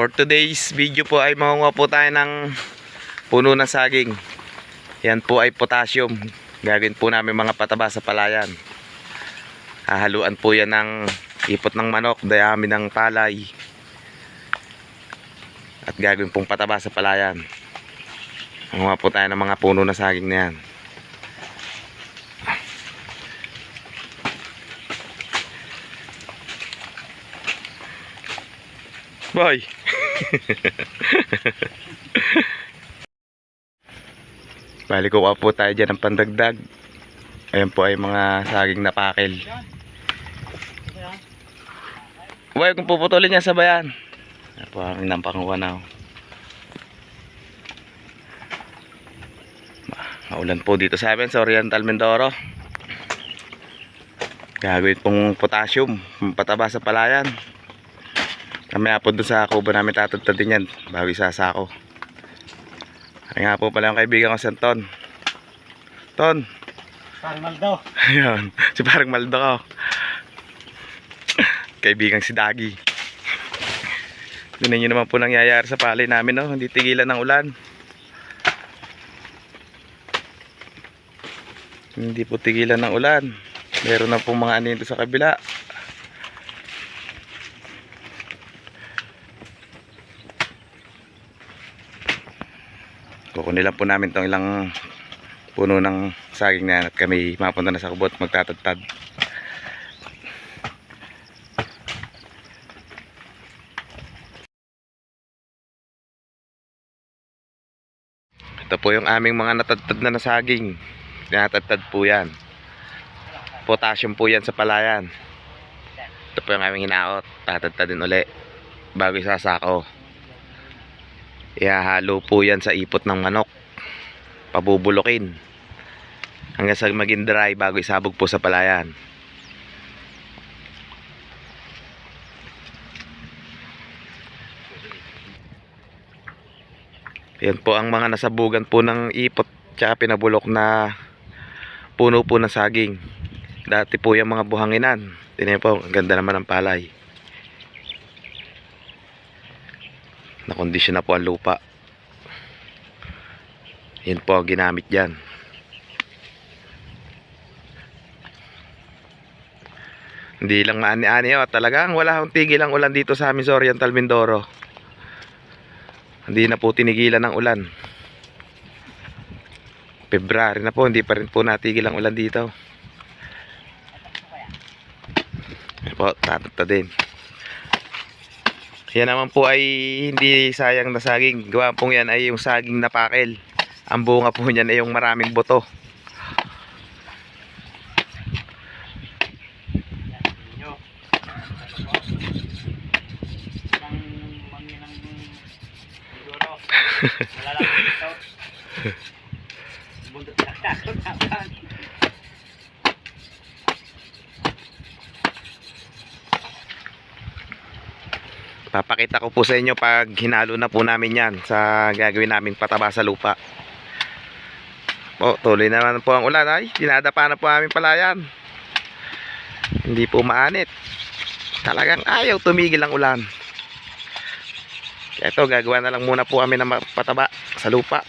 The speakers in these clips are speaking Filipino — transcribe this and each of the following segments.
For today's video po ay makunga po tayo ng puno ng saging. Yan po ay potassium. Gagawin po namin mga pataba sa palayan. Hahaluan po yan ng ipot ng manok, dayami ng palay. At gagawin pong pataba sa palayan. Makunga po tayo ng mga puno ng saging na yan. Boy! Bali ko po tayo dyan ng pandagdag. Ayan po ay mga saging na pakil. Boy, kung puputulin niya sa bayan. Ayan po ang nampanguha na. oh. Ma- Maulan po dito sa amin sa Oriental Mindoro. Gagawin pong potassium, pataba sa palayan. Mamaya po doon sa kubo namin tatagtadin yan bago isasako. Ay nga po pala yung kaibigan ko si Anton. Ton, Parang Maldo. ayun, si parang Maldo ko. Kaibigan si Dagi. Tignan nyo naman po nangyayari sa palay namin, no? Hindi tigilan ng ulan. Hindi po tigilan ng ulan. Meron na po mga anito sa kabila. Kukunin lang po namin tong ilang puno ng saging na yan at kami mapunta na sa kubot magtatadtad. Ito po yung aming mga natadtad na na saging. Natadtad po yan. Potassium po yan sa palayan. Ito po yung aming hinaot. Tatadtadin uli bago isasako. Ihahalo po yan sa ipot ng manok. Pabubulokin. Hanggang sa maging dry bago isabog po sa palayan. Yan po ang mga nasabugan po ng ipot tsaka pinabulok na puno po ng saging. Dati po yung mga buhanginan. Tingnan po, ang ganda naman ng palay. Nakondisyon na po ang lupa. Yan po ang ginamit dyan. Hindi lang maani-ani oh. Talagang wala akong tigil ang ulan dito sa amin sa Oriental Mindoro. Hindi na po tinigilan ng ulan. February na po, hindi pa rin po natigil ang ulan dito. Yan po, tatata din. Yan naman po ay hindi sayang na saging. Gawa pong yan ay yung saging na pakil. Ang bunga po niyan ay yung maraming buto. Nyo. Ang mangin ng siguro. Wala lang dito. Bundot taktak. Papakita ko po sa inyo pag hinalo na po namin yan sa gagawin naming pataba sa lupa. O, tuloy naman po ang ulan ay. Dinadapa na po aming palayan. Hindi po maanit. Talagang ayaw tumigil ang ulan. Ito, gagawa na lang muna po kami ng pataba sa lupa.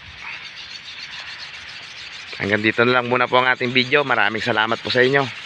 Hanggang dito na lang muna po ang ating video. Maraming salamat po sa inyo.